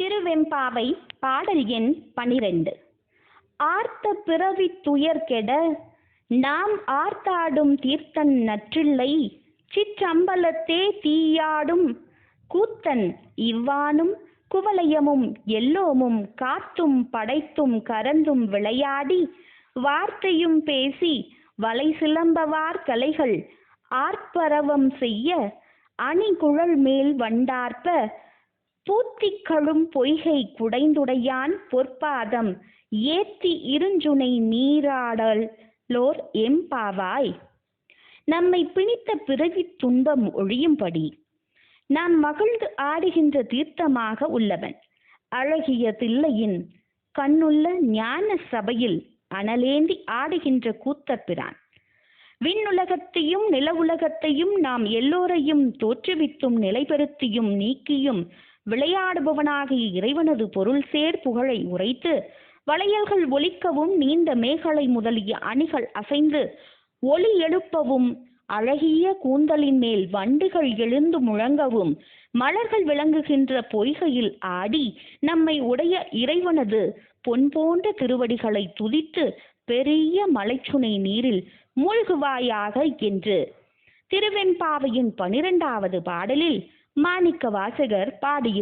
திருவெம்பாவை பாடல் எண் பனிரெண்டு. ஆர்த்த பிறவி துயர் கெட நாம் ஆர்த்தாடும் தீர்த்தன் நற்றில்லை சிற்றம்பலத்தே தீயாடும் கூத்தன் இவ்வானும் குவலயமும் எல்லோமும் காத்தும் படைத்தும் கரந்தும் விளையாடி வார்த்தையும் பேசி வலை சிலம்பவார் கலைகள் ஆர்ப்பரவம் செய்ய அணிகுழல் மேல் வண்டார்ப்ப பூத்திக்கழும் பொய்கை குடைந்துடையான் பொற்பாதம். ஏத்தி இருஞ்சுனை நீராடலோர் எம்பாவாய். நம்மை பிணித்த பிறவி துன்பம் ஒழியும்படி. நாம் மகிழ்ந்து ஆடுகின்ற தீர்த்தமாக உள்ளவன். அழகிய தில்லையின் கண்ணுள்ள ஞான சபையில் அனலேந்தி ஆடுகின்ற கூத்தப்பிரான் விண்ணுலகத்தையும் நிலவுலகத்தையும் நாம் எல்லோரையும் தோற்றுவித்தும் நிலைபெறுத்தியும் நீக்கியும் விளையாடுபவனாகிய இறைவனது பொருள் சேர் புகழை உரைத்து வளையல்கள் ஒலிக்கவும் நீண்ட மேகலை முதலிய அணிகள் அசைந்து ஒலி எழுப்பவும் அழகிய கூந்தலின் மேல் வண்டுகள் எழுந்து முழங்கவும் மலர்கள் விளங்குகின்ற பொய்கையில் ஆடி நம்மை உடைய இறைவனது பொன் போன்ற திருவடிகளை துதித்து பெரிய மலைச்சுனை நீரில் மூழ்குவாயாக என்று. திருவெண்பாவையின் பனிரெண்டாவது பாடலில் மாணிக்க வாசகர் பாடியிருக்கிறார்